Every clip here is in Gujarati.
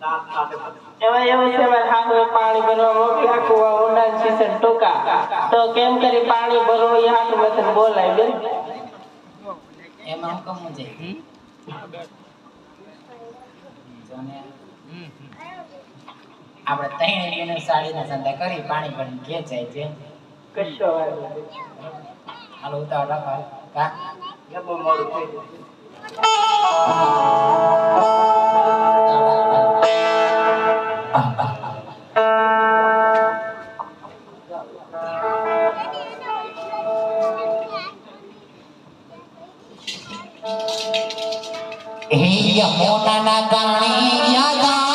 એવું છે મારે હાથે પાણી ભરવા કુવા ટૂંકા. તો કેમ કરી પાણી ભરવું એ હાથ મેં બોલાય બેન. એમાં હું કમું છે આપણે ત્રણ સાડીના કરી પાણી ભરીને ઘેર જાય છે. કશો વાંધો. હાલો ઉતાવળ રાખો કા? મોડું થઈ ગયું. હે યમુનાના કારણે યાદાની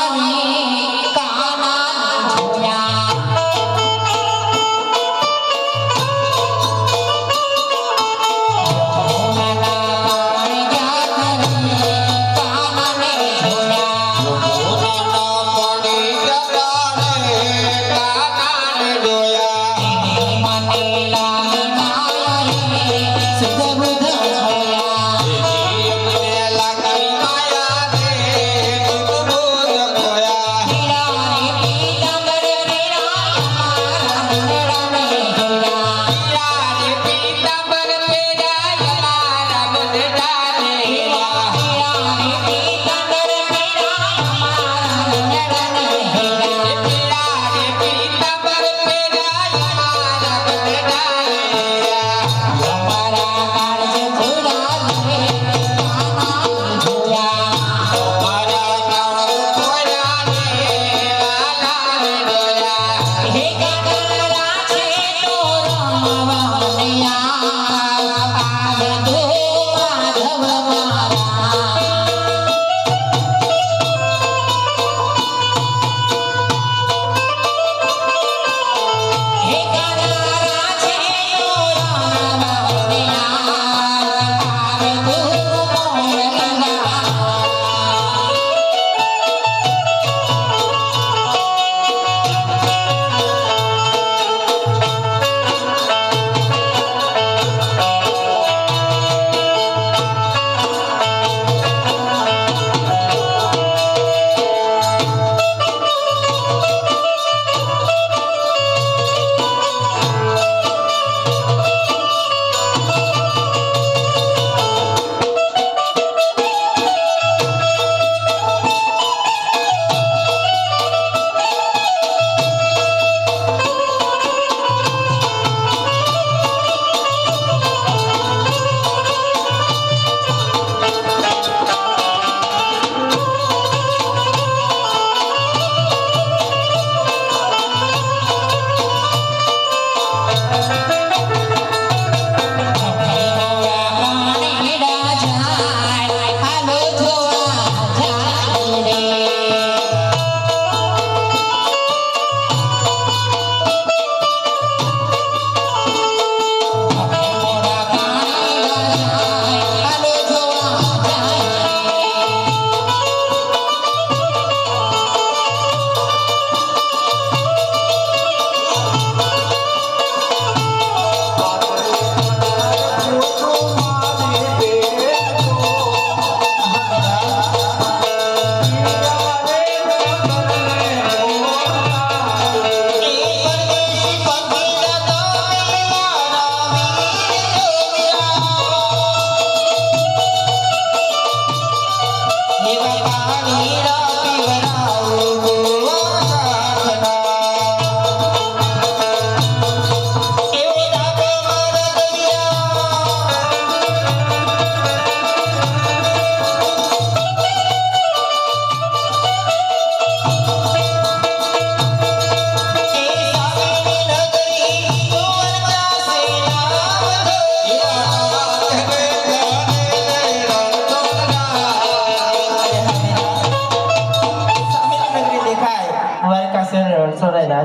भैया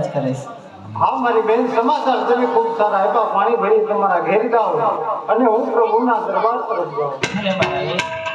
શહેર સોરાય રાજ કરે છે. હા મારી બેન સમાચાર તમે ખૂબ સારા આપ્યા. પાણી ભરી તમારા ઘેર જાઓ અને હું પ્રભુના દરબાર તરફ જાઉં.